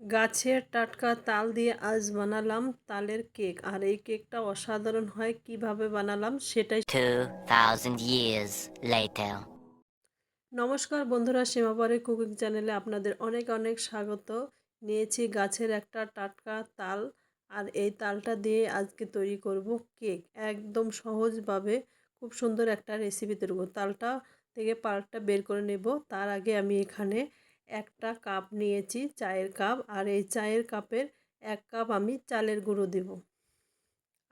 গাছের টাটকা তাল দিয়ে আজ বানালাম তালের কেক। আর এই কেকটা অসাধারণ হয় কীভাবে বানালাম সেটাই. নমস্কার বন্ধুরা সীমাপারে কুকিং চ্যানেলে আপনাদের অনেক অনেক স্বাগত। নিয়েছি গাছের একটা টাটকা তাল আর এই তালটা দিয়ে আজকে তৈরি করব কেক। একদম সহজভাবে খুব সুন্দর একটা রেসিপি তৈরি করব। তালটা থেকে পাল্পটা বের করে নেব। তার আগে আমি এখানে একটা কাপ নিয়েছি চায়ের কাপ আর এই চায়ের কাপের এক কাপ আমি চালের গুঁড়ো দেব।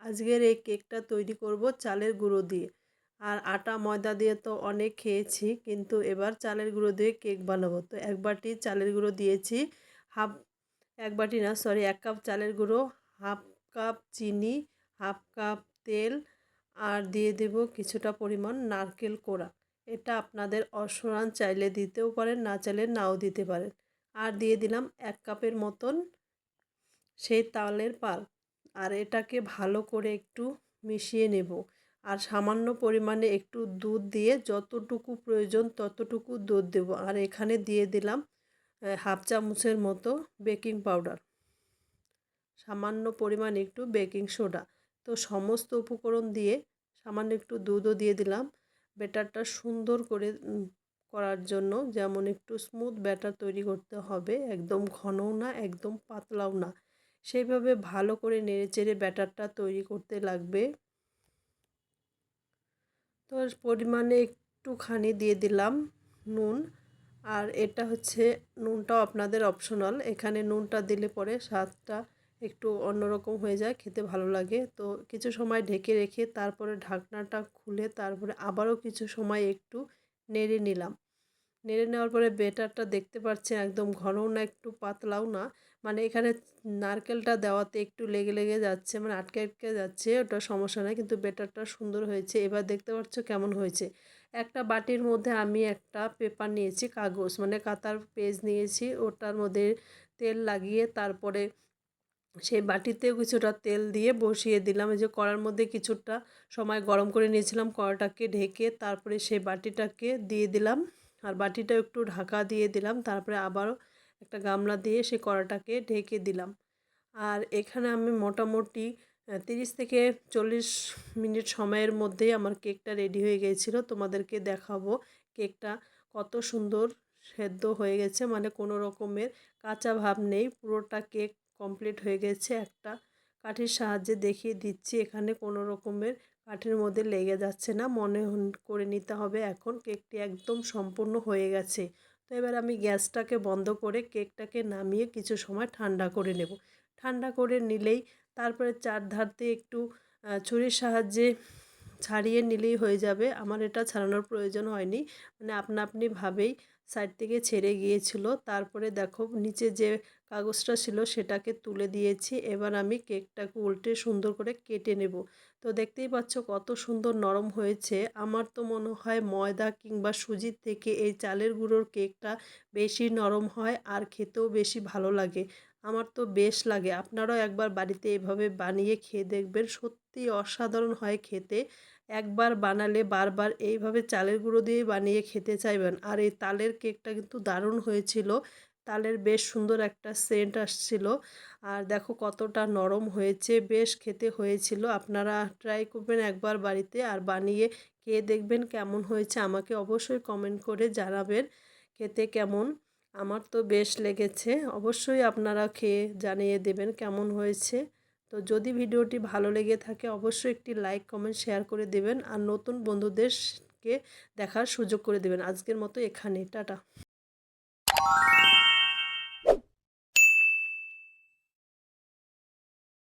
আজকের এই কেকটা তৈরি করব চালের গুঁড়ো দিয়ে। আর আটা, ময়দা দিয়ে তো অনেক খেয়েছি, কিন্তু এবার চালের গুঁড়ো দিয়ে কেক বানাবো। তো এক বাটি চালের গুঁড়ো দিয়েছি, হাফ, এক বাটি না, সরি, এক কাপ চালের গুঁড়ো, হাফ কাপ চিনি, হাফ কাপ তেল, আর দিয়ে দেব কিছুটা পরিমাণ নারকেল কোড়া। এটা আপনাদের অসরান চাইলে দিতেও পারেন, না চাইলে নাও দিতে পারেন। আর দিয়ে দিলাম এক কাপের মতন সেই তালের পাল। আর এটাকে ভালো করে একটু মিশিয়ে নেব। আর সামান্য পরিমাণে একটু দুধ দিয়ে যতটুকু প্রয়োজন ততটুকু দুধ দেব। আর এখানে দিয়ে দিলাম হাফ চামচের মতো বেকিং পাউডার। সামান্য পরিমাণ একটু বেকিং সোডা। তো সমস্ত উপকরণ দিয়ে সামান্য একটু দুধও দিয়ে দিলাম। ব্যাটারটা সুন্দর করে করার জন্য যেমন একটু স্মুথ ব্যাটার তৈরি করতে হবে, একদম ঘনও না, একদম পাতলাও না। সেইভাবে ভালো করে নেড়েচেড়ে ব্যাটারটা তৈরি করতে লাগবে। তো পরিমাণে একটুখানি দিয়ে দিলাম নুন, আর এটা হচ্ছে নুনটাও আপনাদের অপশনাল এখানে নুনটা দিলে পরে স্বাদটা একটু অন্যরকম হয়ে যায়, খেতে ভালো লাগে। তো কিছু সময় ঢেকে রেখে তারপরে ঢাকনাটা খুলে তারপরে আবারও কিছু সময় একটু নেড়ে নিলাম। নেড়ে নেওয়ার পরে বেটারটা দেখতে পাচ্ছেন একদম ঘনও না, একটু পাতলাও না। মানে এখানে নারকেলটা দেওয়াতে একটু লেগে লেগে যাচ্ছে মানে আটকে আটকে যাচ্ছে, ওটা সমস্যা নয় কিন্তু বেটারটা সুন্দর হয়েছে। এবার দেখতে পাচ্ছ কেমন হয়েছে। একটা বাটির মধ্যে আমি একটা পেপার নিয়েছি, কাগজ মানে কাতার পেজ নিয়েছি। ওটার মধ্যে তেল লাগিয়ে তারপরে সেই বাটিতেও কিছুটা তেল দিয়ে বসিয়ে দিলাম। এই যে কড়ার মধ্যে কিছুটা সময় গরম করে নিয়েছিলাম, কড়াটাকে ঢেকে তারপরে সেই বাটিটাকে দিয়ে দিলাম। আর বাটিটা একটু ঢাকা দিয়ে দিলাম, তারপরে আবারও একটা গামলা দিয়ে সেই কড়াটাকে ঢেকে দিলাম। আর এখানে আমি মোটামুটি তিরিশ থেকে চল্লিশ মিনিট সময়ের মধ্যেই আমার কেকটা রেডি হয়ে গিয়েছিল। তোমাদেরকে দেখাবো কেকটা কত সুন্দর সেদ্ধ হয়ে গেছে। মানে কোনো রকমের কাঁচা ভাব নেই, পুরোটা কেক কমপ্লিট হয়ে গেছে একটা। কাঠের সাহায্যে দেখিয়ে দিচ্ছি, এখানে কোনো রকমের কাঠের মধ্যে লেগে যাচ্ছে না। মনে করে নিতে হবে এখন। কেকটি একদম সম্পূর্ণ হয়ে গেছে। তো এবার আমি গ্যাসটাকে বন্ধ করে কেকটাকে নামিয়ে কিছু সময় ঠান্ডা করে নেব। ঠান্ডা করে নিলেই তারপরে চার ধার দিয়ে একটু ছুরির সাহায্যে ছাড়িয়ে নিলেই হয়ে যাবে। আমার এটা ছাড়ানোর প্রয়োজন হয়নি। মানে আপনা আপনিভাবেই সাইড থেকে ছেড়ে গিয়েছিল। তারপরে দেখো নিচে যে কাগজটা ছিল সেটাকে তুলে দিয়েছি। এবার আমি কেকটাকে উল্টে সুন্দর করে কেটে নেব। তো দেখতেই পাচ্ছ কত সুন্দর নরম হয়েছে। আমার তো মনে হয় ময়দা কিংবা সুজির থেকে এই চালের গুঁড়োর কেকটা বেশি নরম হয় আর খেতেও বেশি ভালো লাগে। আমার তো বেশ লাগে। আপনারাও একবার বাড়িতে এভাবে বানিয়ে খেয়ে দেখবেন। সত্যি অসাধারণ হয় খেতে। একবার বানালে বারবার এইভাবে চালের গুঁড়ো দিয়ে বানিয়ে খেতে চাইবেন। আর এই তালের কেকটা কিন্তু দারুণ হয়েছিল। তালের বেশ সুন্দর একটা সেন্ট আসছিল। আর দেখো কতটা নরম হয়েছে। বেশ খেতে হয়েছিল। আপনারা ট্রাই করবেন একবার বাড়িতে আর বানিয়ে খেয়ে দেখবেন কেমন হয়েছে। আমাকে অবশ্যই কমেন্ট করে জানাবেন খেতে কেমন। আমার তো বেশ লেগেছে। অবশ্যই আপনারা খেয়ে জানিয়ে দেবেন কেমন হয়েছে। তো যদি ভিডিওটি ভালো লেগে থাকে, অবশ্যই একটি লাইক, কমেন্ট, শেয়ার করে দেবেন। আর নতুন বন্ধুদেরকে দেখার সুযোগ করে দেবেন। আজকের মতো এখানে টাটা।